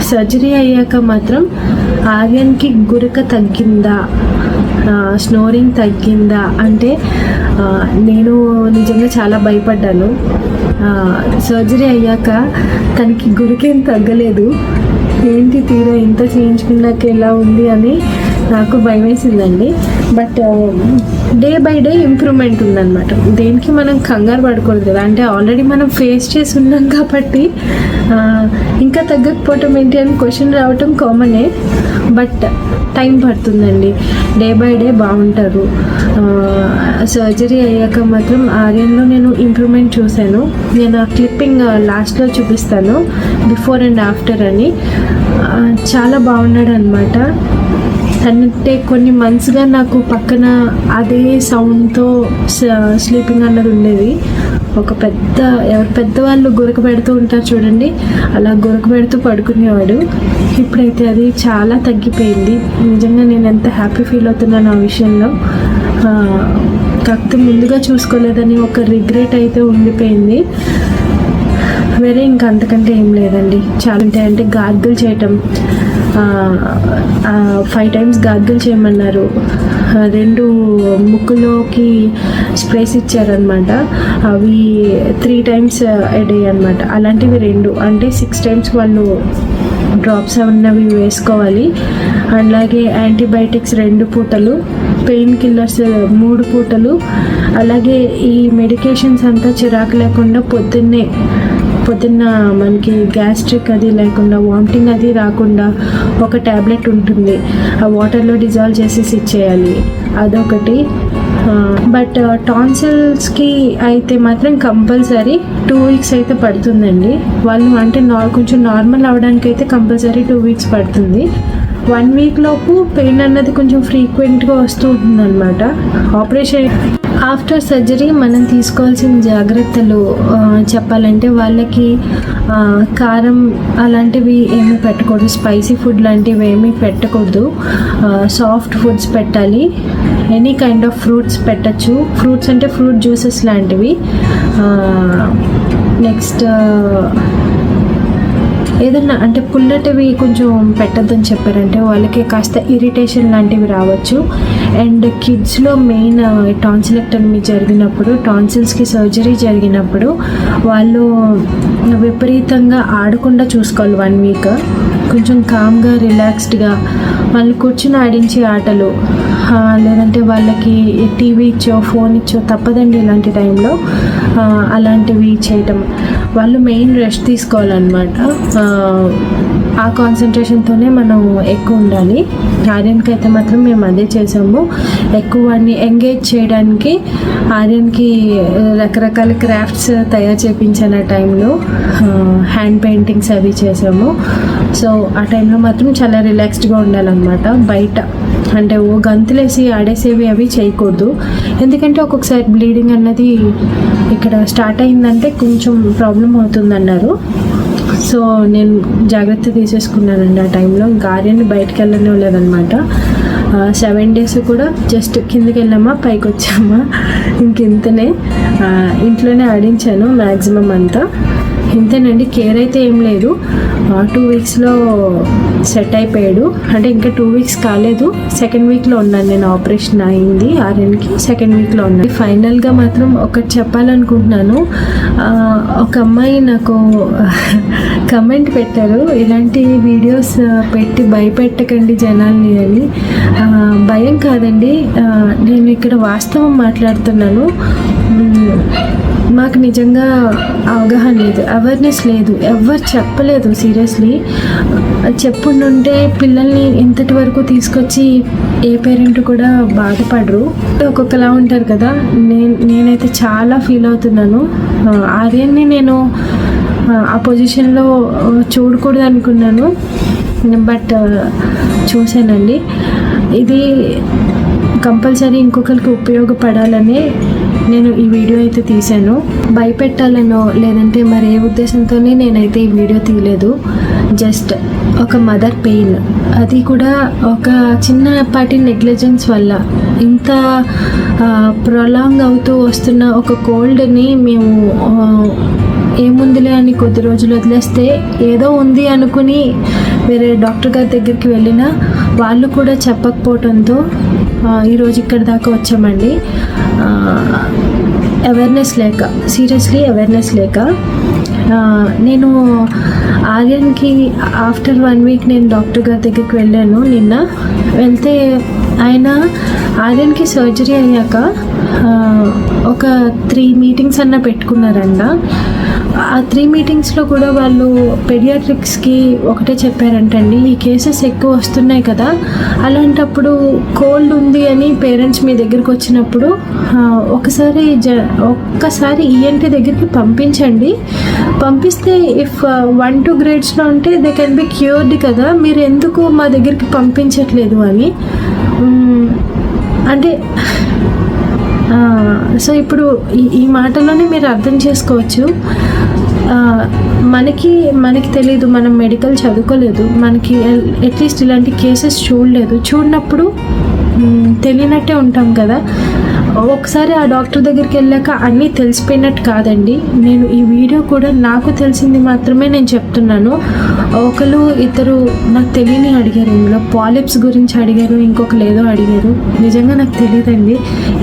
Surgery అయ్యాక మాత్రం ఆర్యన్కి గురక తగ్గిందా? స్నోరింగ్ తగ్గిందా? అంటే నేను నిజంగా చాలా భయపడ్డాను. సర్జరీ అయ్యాక తనకి గురికేం తగ్గలేదు. ఏంటి తీరా ఇంత చేయించుకున్నాక ఎలా ఉంది అని నాకు భయం వేసిందండి but day by day improvement ఉందన్నమాట. దేనికి మనం కంగారు పడకూడదు కదా. అంటే ఆల్రెడీ మనం ఫేస్ చేసి ఉన్నాం కాబట్టి ఇంకా తగ్గకపోవటం ఏంటి అని క్వశ్చన్ రావటం కామనే బట్ టైం పడుతుందండి. డే బై డే బాగుంటారు. సర్జరీ అయ్యాక మాత్రం ఆర్యన్లో నేను ఇంప్రూవ్మెంట్ చూశాను. నేను ఆ క్లిప్పింగ్ లాస్ట్లో చూపిస్తాను బిఫోర్ అండ్ ఆఫ్టర్ అని. చాలా బాగున్నాడు అనమాట అంటే కొన్ని మంత్స్గా నాకు పక్కన అదే సౌండ్తో స్లీపింగ్ అన్నది ఉండేది. ఒక పెద్ద ఎవరు పెద్దవాళ్ళు గురక పెడుతూ ఉంటారు చూడండి. అలా గురక పెడుతూ పడుకునేవాడు. ఇప్పుడైతే అది చాలా తగ్గిపోయింది. నిజంగా నేను ఎంత హ్యాపీ ఫీల్ అవుతున్నాను ఆ విషయంలో. కాకపోతే ముందుగా చూసుకోలేదని ఒక రిగ్రెట్ అయితే ఉండిపోయింది. వేరే ఇంకా అంతకంటే ఏం లేదండి. చాలా ఉంటాయంటే గార్గులు చేయటం. ఫైవ్ టైమ్స్ గార్గిల్ చేయమన్నారు. రెండు ముక్కులోకి స్ప్రేస్ ఇచ్చారనమాట అవి త్రీ టైమ్స్ ఎ డే అనమాట అలాంటివి రెండు అంటే సిక్స్ టైమ్స్ వాళ్ళు డ్రాప్స్ ఉన్నవి వేసుకోవాలి. అలాగే యాంటీబయాటిక్స్ రెండు పూటలు పెయిన్ కిల్లర్స్ మూడు పూటలు. అలాగే ఈ మెడికేషన్స్ అంతా చిరాకు లేకుండా పొద్దున్నే పొద్దున్న మనకి గ్యాస్ట్రిక్ అది లేకుండా వామిటింగ్ అది రాకుండా ఒక ట్యాబ్లెట్ ఉంటుంది. ఆ వాటర్లో డిజాల్వ్ చేసేసి ఇచ్చేయాలి. అదొకటి. బట్ టాన్సిల్స్కి అయితే మాత్రం కంపల్సరీ టూ వీక్స్ అయితే పడుతుందండి. వాళ్ళు అంటే నా కొంచెం నార్మల్ అవడానికి అయితే కంపల్సరీ టూ వీక్స్ పడుతుంది. వన్ వీక్ లోపు పెయిన్ అన్నది కొంచెం ఫ్రీక్వెంట్గా వస్తూ ఉంటుంది అనమాట ఆపరేషన్ ఆఫ్టర్ సర్జరీ మనం తీసుకోవాల్సిన జాగ్రత్తలు చెప్పాలంటే వాళ్ళకి కారం అలాంటివి ఏమీ పెట్టకూడదు. స్పైసీ ఫుడ్ లాంటివి ఏమీ పెట్టకూడదు. సాఫ్ట్ ఫుడ్స్ పెట్టాలి. ఎనీ కైండ్ ఆఫ్ ఫ్రూట్స్ పెట్టచ్చు. ఫ్రూట్స్ అంటే ఫ్రూట్ జ్యూసెస్ లాంటివి. నెక్స్ట్ ఏదన్నా అంటే పుల్లటివి కొంచెం పెట్టద్దని చెప్పారంటే వాళ్ళకి కాస్త ఇరిటేషన్ లాంటివి రావచ్చు. అండ్ కిడ్స్లో మెయిన్ టాన్సిలెక్టమీ జరిగినప్పుడు టాన్సిల్స్కి సర్జరీ జరిగినప్పుడు వాళ్ళు విపరీతంగా ఆడకుండా చూసుకోవాలి వన్ వీక్. కొంచెం కామ్గా రిలాక్స్డ్గా. వాళ్ళు కూర్చుని ఆడించే ఆటలు. లేదంటే వాళ్ళకి టీవీ ఇచ్చో ఫోన్ ఇచ్చో తప్పదండి ఇలాంటి టైంలో. అలాంటివి చేయటం. వాళ్ళు మెయిన్ రెస్ట్ తీసుకోవాలన్నమాట. ఆ, ఆ కాన్సన్ట్రేషన్తోనే మనం ఎక్కువ ఉండాలి. ఆర్యన్కి అయితే మాత్రం మేము అదే చేసాము. ఎక్కువ వాడిని ఎంగేజ్ చేయడానికి ఆర్యన్కి రకరకాల క్రాఫ్ట్స్ తయారు చేయించాను ఆ టైంలో హ్యాండ్ పెయింటింగ్స్ అవి చేసాము. సో ఆ టైంలో మాత్రం చాలా రిలాక్స్డ్గా ఉండాలన్నమాట. బయట అంటే ఓ గంతులేసి ఆడేసేవి అవి చేయకూడదు. ఎందుకంటే ఒక్కొక్కసారి బ్లీడింగ్ అన్నది ఇక్కడ స్టార్ట్ అయిందంటే కొంచెం ప్రాబ్లం అవుతుందన్నారు. సో నేను జాగ్రత్త తీసేసుకున్నానండి ఆ టైంలో ఇంకా ఆర్యని బయటకు వెళ్ళనే లేదనమాట సెవెన్ డేస్ కూడా జస్ట్ కిందకి వెళ్ళామా పైకి వచ్చామా ఇంకింతనే. ఇంట్లోనే ఆడించాను మ్యాక్సిమం అంతా. ఇంతేనండి కేర్ అయితే ఏం లేదు. టూ వీక్స్లో సెట్ అయిపోయాడు. అంటే ఇంకా టూ వీక్స్ కాలేదు. సెకండ్ వీక్లో ఉన్నాను నేను. ఆపరేషన్ అయింది ఆర్ఎన్కి సెకండ్ వీక్లో ఉన్నాను. ఫైనల్గా మాత్రం ఒకటి చెప్పాలనుకుంటున్నాను. ఒక అమ్మాయి నాకు కమెంట్ పెట్టారు. ఇలాంటి వీడియోస్ పెట్టి భయపెట్టకండి జనాల్ని అని. భయం కాదండి. నేను ఇక్కడ వాస్తవం మాట్లాడుతున్నాను. మాకు నిజంగా అవగాహన లేదు అవేర్నెస్ లేదు ఎవరు చెప్పలేదు సీరియస్లీ చెప్పుండుంటే పిల్లల్ని ఇంతటి వరకు తీసుకొచ్చి ఏ పేరెంట్ కూడా బాధపడరు. ఒక్కొక్కలా ఉంటారు కదా నేను నేనైతే చాలా ఫీల్ అవుతున్నాను. ఆర్యన్ని నేను ఆ, పొజిషన్లో చూడకూడదు అనుకున్నాను బట్ చూశానండి. ఇది కంపల్సరీ ఇంకొకరికి ఉపయోగపడాలని నేను ఈ వీడియో అయితే తీశాను. భయపెట్టాలనో లేదంటే మరి ఏ ఉద్దేశంతోనే నేనైతే ఈ వీడియో తీయలేదు. జస్ట్ ఒక మదర్ పెయిన్. అది కూడా ఒక చిన్నపాటి నెగ్లిజెన్స్ వల్ల. ఇంత ప్రొలాంగ్ అవుతూ వస్తున్న ఒక కోల్డ్ని మేము ఏముందిలే అని కొద్ది రోజులు వదిలేస్తే ఏదో ఉంది అనుకుని వేరే డాక్టర్ గారి దగ్గరికి వెళ్ళినా వాళ్ళు కూడా చెప్పకపోవడంతో ఈరోజు ఇక్కడి దాకా వచ్చామండి. అవేర్నెస్ లేక సీరియస్లీ అవేర్నెస్ లేక నేను ఆర్యన్కి ఆఫ్టర్ వన్ వీక్ నేను డాక్టర్ గారి దగ్గరికి వెళ్ళాను. నిన్న వెళ్తే ఆయన ఆర్యన్కి సర్జరీ అయ్యాక ఒక త్రీ మీటింగ్స్ అన్న పెట్టుకున్నారంట. ఆ త్రీ మీటింగ్స్లో కూడా వాళ్ళు పెడియాట్రిక్స్కి ఒకటే చెప్పారంటండి. ఈ కేసెస్ ఎక్కువ వస్తున్నాయి కదా. అలాంటప్పుడు కోల్డ్ ఉంది అని పేరెంట్స్ మీ దగ్గరికి వచ్చినప్పుడు ఒకసారి జ ఒక్కసారి ఈఎన్టీ దగ్గరికి పంపించండి. పంపిస్తే ఇఫ్ వన్ టూ గ్రేడ్స్లో ఉంటే దే కెన్ బి క్యూర్డ్ కదా. మీరు ఎందుకు మా దగ్గరికి పంపించట్లేదు అని. అంటే సో ఇప్పుడు ఈ ఈ మాటలోనే మీరు అర్థం చేసుకోవచ్చు. మనకి మనకి తెలియదు మనం మెడికల్ చదువుకోలేదు మనకి అట్లీస్ట్ ఇలాంటి కేసెస్ చూడలేదు. చూడనప్పుడు తెలియనట్టే ఉంటాం కదా. ఒకసారి ఆ డాక్టర్ దగ్గరికి వెళ్ళాక అన్నీ తెలిసిపోయినట్టు కాదండి. నేను ఈ వీడియో కూడా నాకు తెలిసింది మాత్రమే నేను చెప్తున్నాను. ఒకరు ఇద్దరు నాకు తెలియని అడిగారు. ఇందులో పాలిప్స్ గురించి అడిగారు ఇంకొకరు ఏదో అడిగారు. నిజంగా నాకు తెలియదండి.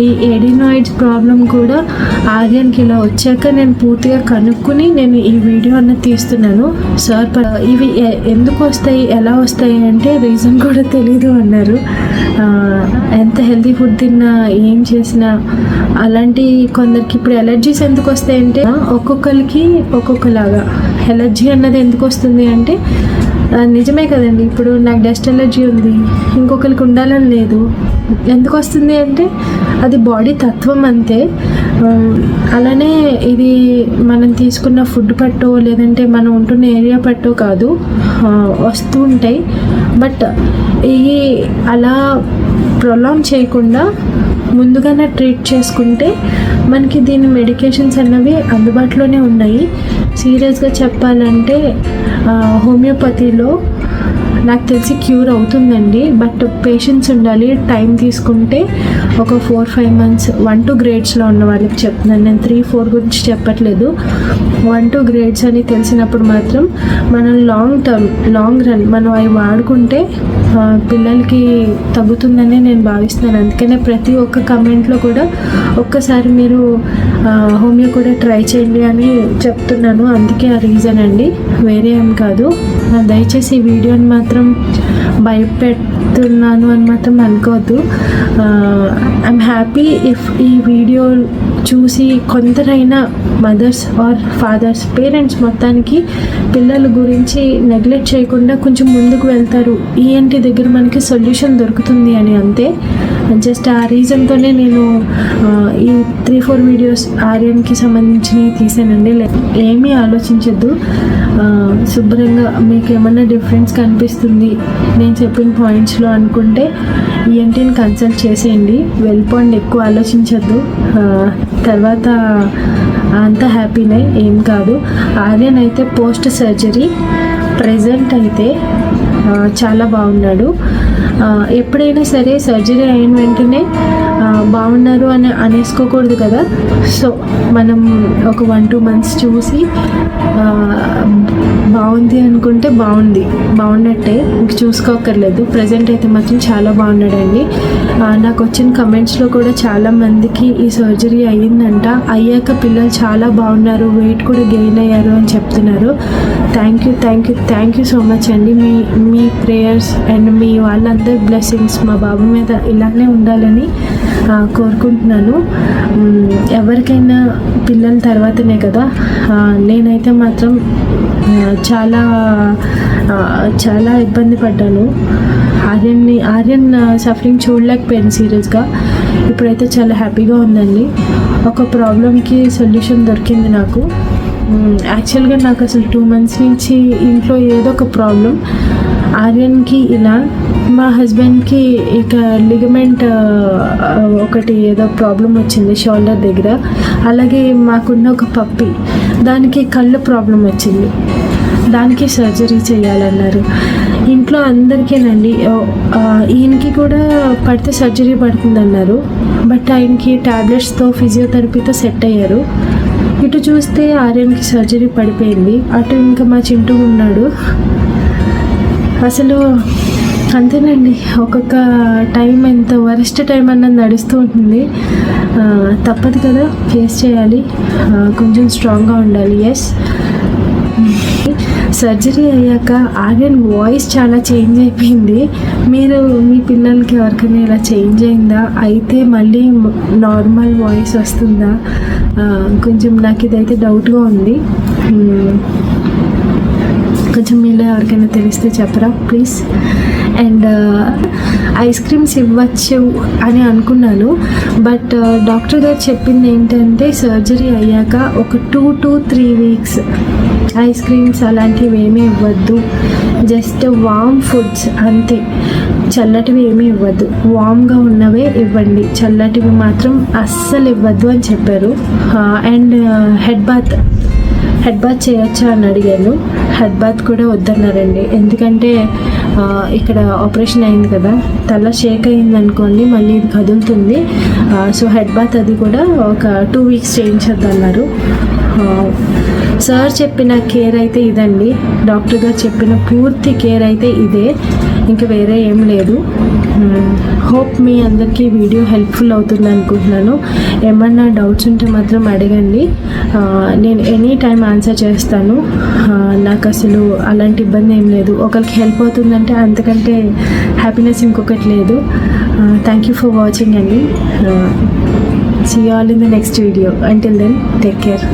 ఈ ఎడినాయిడ్స్ ప్రాబ్లం కూడా ఆర్యన్కి ఇలా వచ్చాక నేను పూర్తిగా కనుక్కుని నేను ఈ వీడియో అన్నది తీస్తున్నాను. సార్ ఇవి ఎందుకు వస్తాయి? ఎలా వస్తాయి అంటే రీజన్ కూడా తెలీదు అన్నారు. ఎంత హెల్తీ ఫుడ్ తిన్నా ఏం చేసిన అలాంటి కొందరికి ఇప్పుడు ఎలర్జీస్ ఎందుకు వస్తాయంటే ఒక్కొక్కరికి ఒక్కొక్కలాగా. ఎలర్జీ అన్నది ఎందుకు వస్తుంది అంటే నిజమే కదండి. ఇప్పుడు నాకు డస్ట్ ఎలర్జీ ఉంది ఇంకొకరికి ఉండాలని లేదు. ఎందుకు వస్తుంది అంటే అది బాడీ తత్వం అంతే. అలానే ఇది మనం తీసుకున్న ఫుడ్ పట్టో లేదంటే మనం ఉంటున్న ఏరియా పట్టో కాదు వస్తూ ఉంటాయి. బట్ ఈ అలా ప్రొలాంగ్ చేయకుండా ముందుగానే ట్రీట్ చేసుకుంటే మనకి దీని మెడికేషన్స్ అన్నవి అందుబాటులోనే ఉన్నాయి. సీరియస్గా చెప్పాలంటే హోమియోపతిలో నాకు తెలిసి క్యూర్ అవుతుందండి. బట్ పేషెన్స్ ఉండాలి టైం తీసుకుంటే ఒక four five months one two గ్రేడ్స్లో ఉన్న వాళ్ళకి చెప్తున్నాను. నేను త్రీ ఫోర్ గురించి చెప్పట్లేదు. వన్ టూ గ్రేడ్స్ అని తెలిసినప్పుడు మాత్రం మనం లాంగ్ టర్మ్ లాంగ్ రన్ మనం అవి వాడుకుంటే పిల్లలకి తగ్గుతుందని నేను భావిస్తున్నాను. అందుకనే ప్రతి ఒక్క కమెంట్లో కూడా ఒక్కసారి మీరు హోమియో కూడా ట్రై చేయండి అని చెప్తున్నాను. అందుకే ఆ రీజన్ అండి. వేరే ఏం కాదు. దయచేసి ఈ వీడియోని మాత్రం భయపెడుతున్నాను అని మాత్రం అనుకోవద్దు. ఐఎమ్ హ్యాపీ ఇఫ్ ఈ వీడియో చూసి కొందరైనా మదర్స్ ఆర్ ఫాదర్స్ పేరెంట్స్ మొత్తానికి పిల్లల గురించి నెగ్లెక్ట్ చేయకుండా కొంచెం ముందుకు వెళ్తారు. ఈఎన్టీ దగ్గర మనకి సొల్యూషన్ దొరుకుతుంది అని అంతే. జస్ట్ ఆ రీజన్తోనే నేను ఈ త్రీ ఫోర్ వీడియోస్ ఆర్యన్కి సంబంధించినవి తీసానండి. ఏమీ ఆలోచించద్దు. శుభ్రంగా మీకు ఏమన్నా డిఫరెన్స్ కనిపిస్తుంది నేను చెప్పిన పాయింట్స్లో అనుకుంటే ఈఎన్టీని కన్సల్ట్ చేసేయండి. వెళ్ళిపోండి ఎక్కువ ఆలోచించద్దు. తర్వాత అంత హ్యాపీనే ఏం కాదు. ఆర్యన్ అయితే పోస్ట్ సర్జరీ ప్రజెంట్ అయితే చాలా బాగున్నాడు. ఎప్పుడైనా సరే సర్జరీ అయిన వెంటనే బాగున్నారు అని అనేసుకోకూడదు కదా. సో మనం ఒక వన్ టూ మంత్స్ చూసి బాగుంది అనుకుంటే బాగుంది. బాగున్నట్టే. ఇంక చూసుకోకర్లేదు ప్రజెంట్ అయితే మాత్రం చాలా బాగున్నాడండి. నాకు వచ్చిన కమెంట్స్లో కూడా చాలా మందికి ఈ సర్జరీ అయ్యిందంట. అయ్యాక పిల్లలు చాలా బాగున్నారు. వెయిట్ కూడా గెయిన్ అయ్యారు అని చెప్తున్నారు. Thank you thank you thank you so much అండి. మీ మీ ప్రేయర్స్ అండ్ మీ వాళ్ళందరి బ్లెస్సింగ్స్ మా బాబు మీద ఇలానే ఉండాలని కోరుకుంటున్నాను. ఎవరికైనా పిల్లల తర్వాతనే కదా. నేనైతే మాత్రం చాలా చాలా ఇబ్బంది పడ్డాను. ఆర్యన్ని ఆర్యన్ సఫరింగ్ చూడలేకపోయాను సీరియస్గా. ఇప్పుడైతే చాలా హ్యాపీగా ఉందండి. ఒక ప్రాబ్లంకి సొల్యూషన్ దొరికింది నాకు. యాక్చువల్గా నాకు అసలు టూ మంత్స్ నుంచి ఇంట్లో ఏదో ఒక ప్రాబ్లం ఆర్యన్కి ఇలా మా హస్బెండ్కి ఇక లిగమెంట్ ఒకటి ఏదో ప్రాబ్లం వచ్చింది షోల్డర్ దగ్గర. అలాగే మాకున్న ఒక పప్పి. దానికి కళ్ళు ప్రాబ్లం వచ్చింది. దానికి సర్జరీ చేయాలన్నారు. ఇంట్లో అందరికేనండి ఈయనకి కూడా పడితే సర్జరీ పడుతుందన్నారు. బట్ ఆయనకి టాబ్లెట్స్తో ఫిజియోథెరపీతో సెట్ అయ్యారు. ఇటు చూస్తే ఆర్యన్కి సర్జరీ పడిపోయింది. అటు ఇంకా మా చింటూ ఉన్నాడు. అసలు అంతేనండి. ఒక్కొక్క టైం ఎంత వరస్ట్ టైం అన్నది నడుస్తూ ఉంటుంది. తప్పదు కదా. ఫేస్ చేయాలి. కొంచెం స్ట్రాంగ్గా ఉండాలి. ఎస్ సర్జరీ అయ్యాక ఆర్యన్ వాయిస్ చాలా చేంజ్ అయిపోయింది. మీరు మీ పిల్లలకి ఎవరికైనా ఇలా చేంజ్ అయిందా? అయితే మళ్ళీ నార్మల్ వాయిస్ వస్తుందా? కొంచెం నాకు ఇదైతే డౌట్గా ఉంది. కొంచెం మీలో ఎవరికైనా తెలిస్తే చెప్పరా? ప్లీజ్. అండ్ ఐస్ క్రీమ్స్ ఇవ్వచ్చు అని అనుకున్నాను. బట్ డాక్టర్ గారు చెప్పింది ఏంటంటే సర్జరీ అయ్యాక ఒక two to three weeks ice creams అలాంటివి ఏమీ ఇవ్వద్దు. జస్ట్ వామ్ ఫుడ్స్ అంతే. చల్లటివి ఏమీ ఇవ్వద్దు. వామ్గా ఉన్నవే ఇవ్వండి. చల్లటివి మాత్రం అస్సలు ఇవ్వద్దు అని చెప్పారు. And head bath. Head bath చేయొచ్చా అని అడిగాను. హెడ్ బాత్ కూడా వద్దన్నారండి. ఎందుకంటే ఇక్కడ ఆపరేషన్ అయింది కదా. తల షేక్ అయింది అనుకోండి మళ్ళీ ఇది కదులుతుంది. సో హెడ్ బాత్ అది కూడా ఒక టూ వీక్స్ చేయించొద్దన్నారు. సార్ చెప్పిన కేర్ అయితే ఇదండి. డాక్టర్ గారు చెప్పిన పూర్తి కేర్ అయితే ఇదే. ఇంకా వేరే ఏం లేదు. Hmm. హోప్ మీ అందరికీ వీడియో హెల్ప్ఫుల్ అవుతుంది అనుకుంటున్నాను. ఏమన్నా డౌట్స్ ఉంటే మాత్రం అడగండి. నేను ఎనీ టైం ఆన్సర్ చేస్తాను. నాకు అసలు అలాంటి ఇబ్బంది ఏం లేదు. ఒకరికి హెల్ప్ అవుతుందంటే అంతకంటే హ్యాపీనెస్ ఇంకొకటి లేదు. థ్యాంక్ యూ ఫర్ వాచింగ్ అండి. See all in the next video until then take care